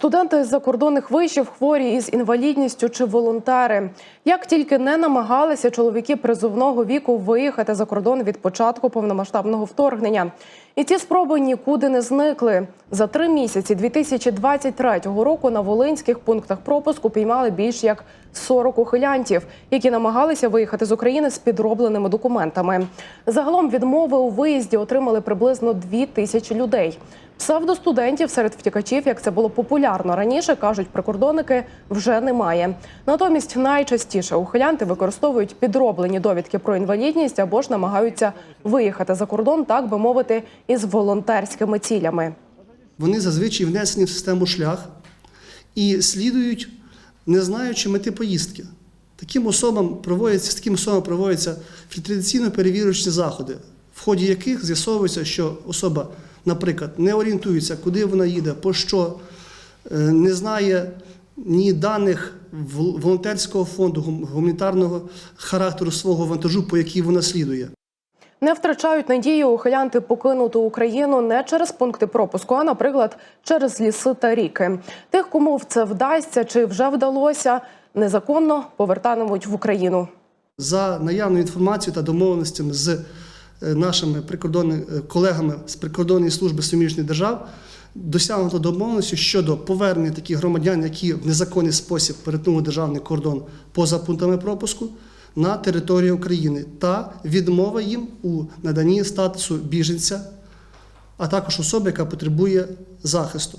Студенти з закордонних вишів, хворі із інвалідністю чи волонтери. Як тільки не намагалися чоловіки призовного віку виїхати за кордон від початку повномасштабного вторгнення. І ці спроби нікуди не зникли. За три місяці 2023 року на волинських пунктах пропуску піймали більш як 40 ухилянтів, які намагалися виїхати з України з підробленими документами. Загалом відмови у виїзді отримали приблизно 2 тисячі людей. Псевдостудентів серед втікачів, як це було популярно раніше, кажуть прикордонники, вже немає. Натомість найчастіше ухилянти використовують підроблені довідки про інвалідність або ж намагаються виїхати за кордон, так би мовити, із волонтерськими цілями. Вони зазвичай внесені в систему шлях і слідують, не знаючи мети поїздки. Таким особам проводяться, з такими особами проводяться фільтраційно перевірочні заходи, в ході яких з'ясовується, що особа, наприклад, не орієнтується, куди вона їде, по що, е, не знає ні даних волонтерського фонду, гуманітарного характеру свого вантажу, по якій вона слідує. Не втрачають надію ухилянти покинути Україну не через пункти пропуску, а, наприклад, через ліси та ріки. Тих, кому в це вдасться чи вже вдалося, незаконно повертатимуть в Україну. За наявною інформацією та домовленостями з нашими прикордонними е, колегами з прикордонної служби суміжних держав досягнуто домовленості щодо повернення таких громадян, які в незаконний спосіб перетнули державний кордон поза пунктами пропуску на територію України та відмова їм у наданні статусу біженця, а також особи, яка потребує захисту.